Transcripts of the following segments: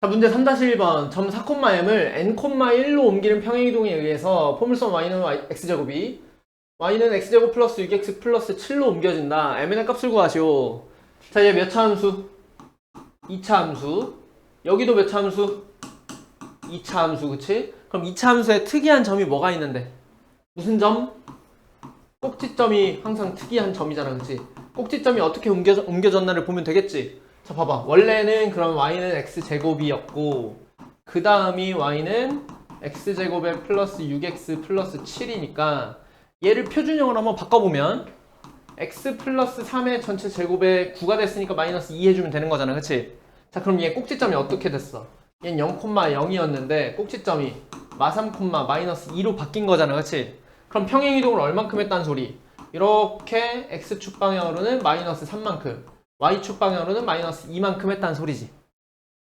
자, 문제 3-1번. 점 4,m을 n,1로 옮기는 평행이동에 의해서 포물선 y는 x제곱이 y는 x제곱 플러스 6x 플러스 7로 옮겨진다. m의 값을 구하시오. 자, 얘 몇 차 함수? 2차 함수. 여기도 몇 차 함수? 2차 함수, 그치? 그럼 2차 함수에 특이한 점이 뭐가 있는데? 무슨 점? 꼭지점이 항상 특이한 점이잖아, 그치? 꼭지점이 어떻게 옮겨, 옮겨졌나를 보면 되겠지? 자, 봐봐. 원래는 그럼 y는 x제곱이었고, 그 다음이 y는 x제곱에 플러스 6x 플러스 7이니까, 얘를 표준형으로 한번 바꿔보면, x 플러스 3의 전체 제곱에 9가 됐으니까 마이너스 2 해주면 되는 거잖아, 그치? 자, 그럼 얘 꼭지점이 어떻게 됐어? 얘는 0,0이었는데, 꼭지점이 마3, 마이너스 2로 바뀐 거잖아, 그치? 그럼 평행이동을 얼만큼 했다는 소리? 이렇게 x축 방향으로는 마이너스 3만큼, y축 방향으로는 마이너스 2만큼 했다는 소리지.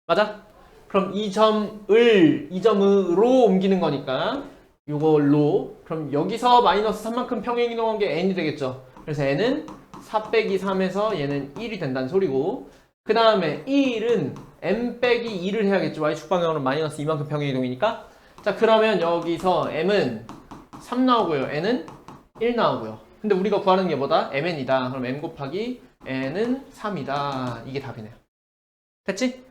맞아? 그럼 이 점을 이 점으로 옮기는 거니까 요걸로 그럼 여기서 마이너스 3만큼 평행 이동한 게 n이 되겠죠. 그래서 n은 4 빼기 3에서 얘는 1이 된다는 소리고 그 다음에 1은 m 빼기 2를 해야겠죠. y축 방향으로는 마이너스 2만큼 평행 이동이니까 자 그러면 여기서 m은 3 나오고요. n은 1 나오고요. 근데 우리가 구하는 게 뭐다? mn이다. 그럼 m 곱하기 n은 3이다. 이게 답이네요. 됐지?